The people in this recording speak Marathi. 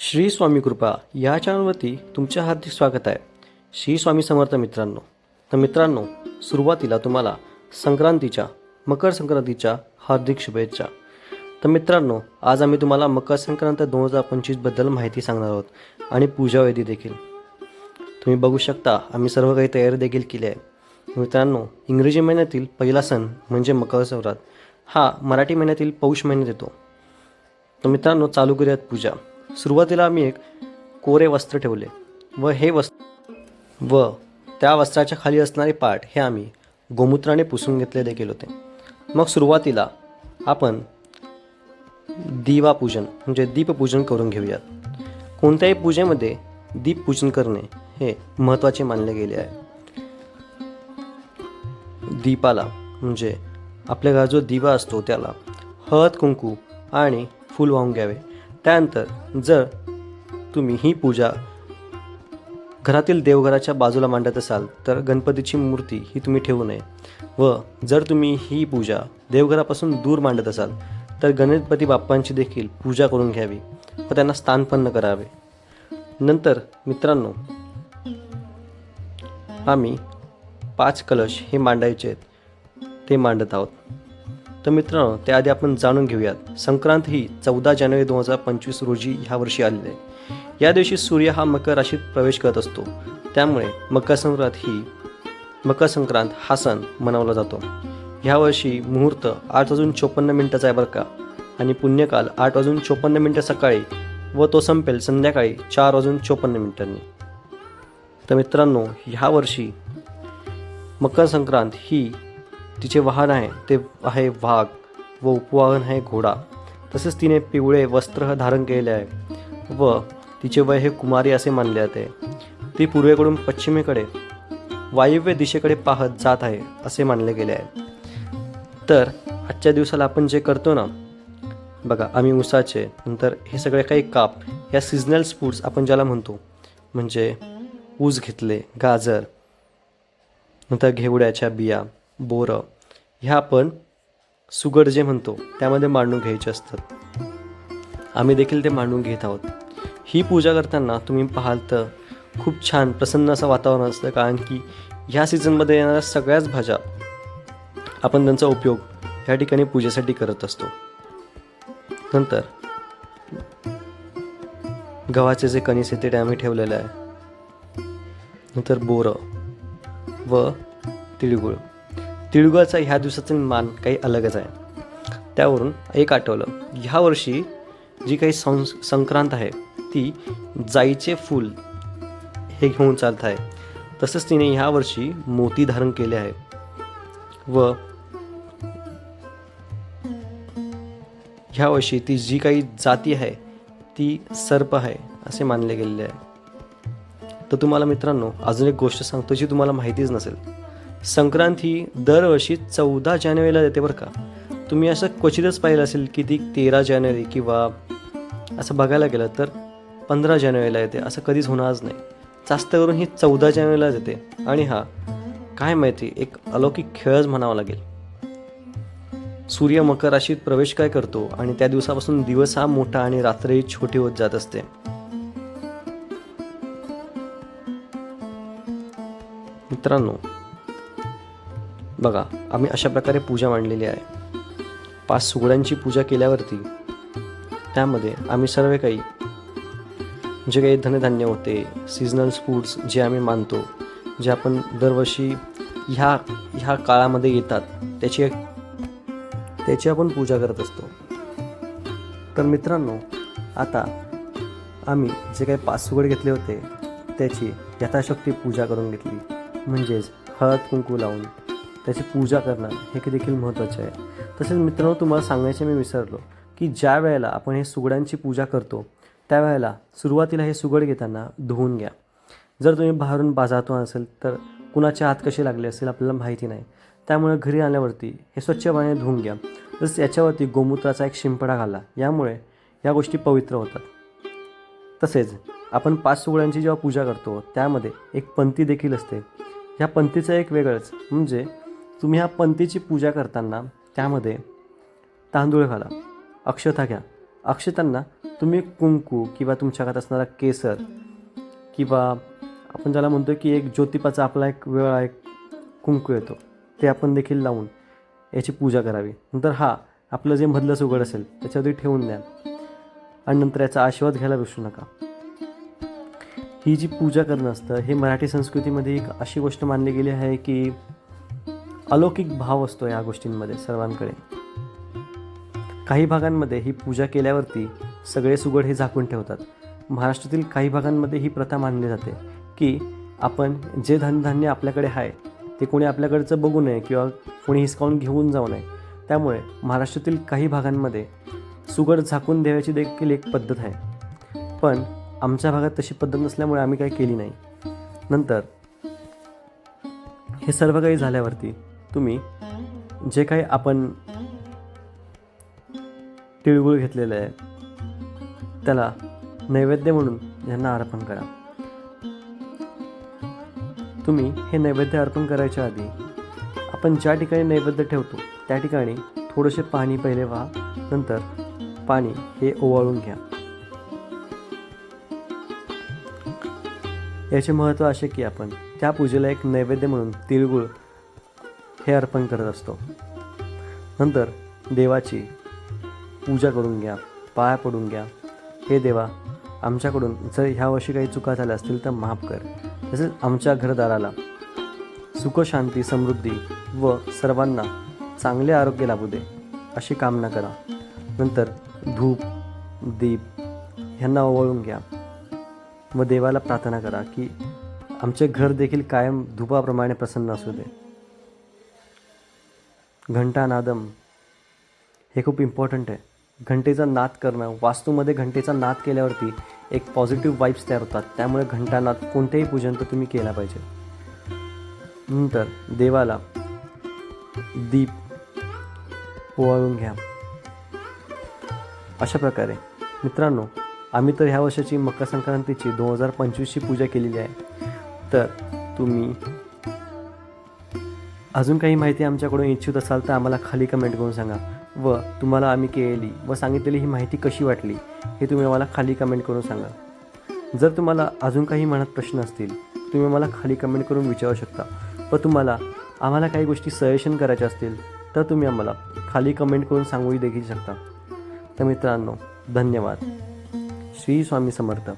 श्री स्वामी कृपा या चॅनलवरती तुमच्या हार्दिक स्वागत आहे. श्री स्वामी समर्थ मित्रांनो तर मित्रांनो सुरुवातीला तुम्हाला संक्रांतीच्या मकर संक्रांतीच्या हार्दिक शुभेच्छा. तर मित्रांनो आज आम्ही तुम्हाला मकर संक्रांत दोन हजार पंचवीसबद्दल माहिती सांगणार आहोत आणि पूजाविधी देखील. तुम्ही बघू शकता आम्ही सर्व काही तयारी देखील केली आहे. मित्रांनो इंग्रजी महिन्यातील पहिला सण म्हणजे मकर संक्रांत. हा मराठी महिन्यातील पौष महिन्यात येतो. तर मित्रांनो चालू करूयात पूजा. सुरुवातीला आम्ही एक कोरे वस्त्र ठेवले व हे वस्त्र व त्या वस्त्राच्या खाली असणारे पाठ हे आम्ही गोमूत्राने पुसून घेतले देखील होते. मग सुरुवातीला आपण दिवापूजन म्हणजे दीपपूजन करून घेऊयात. कोणत्याही पूजेमध्ये दीपपूजन करणे हे महत्त्वाचे मानले गेले आहे. दीपाला म्हणजे आपल्या घरात जो दिवा असतो त्याला हळद कुंकू आणि फूल वाहून घ्यावे. त्यानंतर जर तुम्ही ही पूजा घरातील देवघराच्या बाजूला मांडत असाल तर गणपतीची मूर्ती ही तुम्ही ठेवू नये. व जर तुम्ही ही पूजा देवघरापासून दूर मांडत असाल तर गणपती बाप्पांची देखील पूजा करून घ्यावी व त्यांना स्थानपन्न करावे. नंतर मित्रांनो आम्ही पाच कलश हे मांडायचे आहेत ते मांडत आहोत. तर मित्रांनो त्याआधी आपण जाणून घेऊयात. संक्रांत ही चौदा जानेवारी दोन हजार पंचवीस रोजी ह्या वर्षी आलेली आहे. या दिवशी सूर्य हा मकर राशीत प्रवेश करत असतो. त्यामुळे मकर संक्रांत ही मकर संक्रांत हा सण मनवला जातो. ह्या वर्षी मुहूर्त आठ वाजून चोपन्न मिनटाचा आहे बरं का. आणि पुण्यकाल आठ वाजून चोपन्न मिनटं सकाळी व तो संपेल संध्याकाळी चार वाजून चोपन्न मिनिटांनी. तर मित्रांनो ह्या वर्षी मकर संक्रांत ही तिचे वाहन आहे ते आहे वाघ व उपवाहन आहे घोडा. तसेच तिने पिवळे वस्त्र धारण केले आहे व तिचे वय हे कुमारी असे मानले जाते. ती पूर्वेकडून पश्चिमेकडे वायव्य दिशेकडे पाहत जात आहे असे मानले गेले आहे. तर आजच्या दिवसाला आपण जे करतो ना बघा आम्ही ऊसाचे नंतर हे सगळे काही काप या सिजनल फूड्स आपण ज्याला म्हणतो म्हणजे ऊस घेतले गाजर नंतर घेवड्याच्या बिया बोरं. ह्या आपण सुगड जे म्हणतो त्यामध्ये मांडून घ्यायचे असतात. आम्ही देखील ते मांडून घेत आहोत. ही पूजा करताना तुम्ही पाहाल तर खूप छान प्रसन्न असं वातावरण असतं कारण की ह्या सीझनमध्ये येणाऱ्या सगळ्याच भाज्या आपण त्यांचा उपयोग ह्या ठिकाणी पूजेसाठी करत असतो. नंतर गव्हाचे जे कणीस आहे ते आम्ही ठेवलेलं आहे. नंतर बोरं व तिळगुळ. तिळगुळाचा ह्या दिवसाचा मान काही अलगच आहे. त्यावरून एक आठवलं. ह्या वर्षी जी काही सं संक्रांत आहे ती जाईचे फूल हे घेऊन चालत आहे. तसंच तिने ह्या वर्षी मोती धारण केले आहे. व ह्या वर्षी ती जी काही जाती आहे ती सर्प आहे असे मानले गेलेले आहे. तर तुम्हाला मित्रांनो अजून एक गोष्ट सांगतो जी तुम्हाला माहितीच नसेल. संक्रांत ही दरवर्षी चौदा जानेवारीला येते बरं का. तुम्ही असं क्वचितच पाहिलं असेल की ती तेरा जानेवारी किंवा असं बघायला गेलं तर पंधरा जानेवारीला येते असं कधीच होणारच नाही. जास्त करून ही चौदा जानेवारीलाच येते आणि हा काय माहिती एक अलौकिक खेळच म्हणावा लागेल. सूर्य मकर राशीत प्रवेश काय करतो आणि त्या दिवसापासून दिवस हा मोठा आणि रात्रही छोटी होत जात असते. मित्रांनो बघा आम्ही अशा प्रकारे पूजा मांडलेली आहे. पाच सुगड्यांची पूजा केल्यावरती त्यामध्ये आम्ही सर्व काही जे काही धनधान्य होते सीजनल फूड्स जे आम्ही मानतो जे आपण दरवर्षी ह्या ह्या काळामध्ये येतात त्याची एक त्याची आपण पूजा करत असतो. तर मित्रांनो आता आम्ही जे काही पाच सुगड घेतले होते त्याची यथाशक्ती पूजा करून घेतली. म्हणजेच हळद कुंकू लावून. त्याची पूजा करणं हे देखील महत्त्वाचे आहे. तसेच मित्रांनो तुम्हाला सांगायचे मी विसरलो की ज्या वेळेला आपण हे सुगड्यांची पूजा करतो त्यावेळेला सुरुवातीला हे सुगड घेताना धुवून घ्या. जर तुम्ही बाहेरून बाजारातून असेल तर कुणाचे हात कसे लागले असेल आपल्याला माहिती नाही. त्यामुळे घरी आल्यावरती हे स्वच्छ पाण्याने धुवून घ्या. तसंच याच्यावरती गोमूत्राचा एक शिंपडा घाला. यामुळे या गोष्टी पवित्र होतात. तसेच आपण पाच सुगड्यांची जेव्हा पूजा करतो त्यामध्ये एक पंथी देखील असते. ह्या पंथीचं एक वेगळंच म्हणजे तुम्ही ह्या पंथीची पूजा करताना त्यामध्ये तांदूळ घाला अक्षता घ्या. अक्षतांना तुम्ही कुंकू किंवा तुमच्या हातात असणारा केसर किंवा आपण ज्याला म्हणतो की एक ज्योतिपाचा आपला एक वेगळा एक कुंकू येतो ते आपण देखील लावून याची पूजा करावी. नंतर हा आपलं जे मधलं सुगड असेल त्याच्यावरती ठेवून द्या. आणि नंतर याचा आशीर्वाद घ्यायला विसरू नका. ही जी पूजा करणं असतं हे मराठी संस्कृतीमध्ये एक अशी गोष्ट मानली गेली आहे की अलौकिक भाव असतो या गोष्टींमध्ये सर्वांकडे. काही भागांमध्ये ही पूजा केल्यावरती सगळे सुगड हे झाकून ठेवतात. महाराष्ट्रातील काही भागांमध्ये ही प्रथा मानली जाते की आपण जे धनधान्य आपल्याकडे आहे ते कोणी आपल्याकडचं बघू नये किंवा कोणी हिसकावून घेऊन जाऊ नये. त्यामुळे महाराष्ट्रातील काही भागांमध्ये सुगड झाकून देण्याची देखील एक पद्धत आहे. पण आमच्या भागात तशी पद्धत नसल्यामुळे आम्ही काही केली नाही. नंतर हे सर्व काही झाल्यावरती तुम्ही जे काही आपण तिळगुळ घेतलेलं आहे त्याला नैवेद्य म्हणून यांना अर्पण करा. तुम्ही हे नैवेद्य अर्पण करायच्या आधी आपण ज्या ठिकाणी नैवेद्य ठेवतो त्या ठिकाणी थोडेसे पाणी पहिले व्हा नंतर पाणी हे ओवाळून घ्या. याचे महत्त्व असे की आपण त्या पूजेला एक नैवेद्य म्हणून तिळगुळ हे अर्पण करत असतो. नंतर देवाची पूजा करून घ्या पाया पडून घ्या. हे देवा आमच्याकडून जर ह्या वर्षी काही चुका झाल्या असतील तर माफ कर. तसेच आमच्या घरदाराला सुखशांती समृद्धी व सर्वांना चांगले आरोग्य लाभू दे अशी कामना करा. नंतर धूप दीप ह्यांना ओवाळून घ्या व देवाला प्रार्थना करा की आमचे घर देखील कायम धुपाप्रमाणे प्रसन्न असू दे. घंटानादम. हे खूप इम्पॉर्टंट आहे. घंटेचा नाद करणं वास्तूमध्ये घंटेचा नाद केल्यावरती एक पॉझिटिव्ह वाईब्स तयार होतात. त्यामुळे घंटानाद कोणत्याही पूजन तर तुम्ही केला पाहिजे. नंतर देवाला दीप ओवाळून घ्या. अशा प्रकारे. मित्रांनो आम्ही तर ह्या वर्षाची मकर संक्रांतीची दोन हजार पंचवीसची पूजा केलेली आहे. तर तुम्ही अजून काही माहिती आमच्याकडून इच्छित असाल तर आम्हाला खाली कमेंट करून सांगा. व तुम्हाला आम्ही केलेली व सांगितलेली ही माहिती कशी वाटली हे तुम्ही आम्हाला खाली कमेंट करून सांगा. जर तुम्हाला अजून काही मनात प्रश्न असतील तुम्ही मला खाली कमेंट करून विचारू शकता. व तुम्हाला आम्हाला काही गोष्टी सजेशन करायच्या असतील तर तुम्ही आम्हाला खाली कमेंट करून सांगूही देखील शकता. तर मित्रांनो धन्यवाद. श्री स्वामी समर्थ.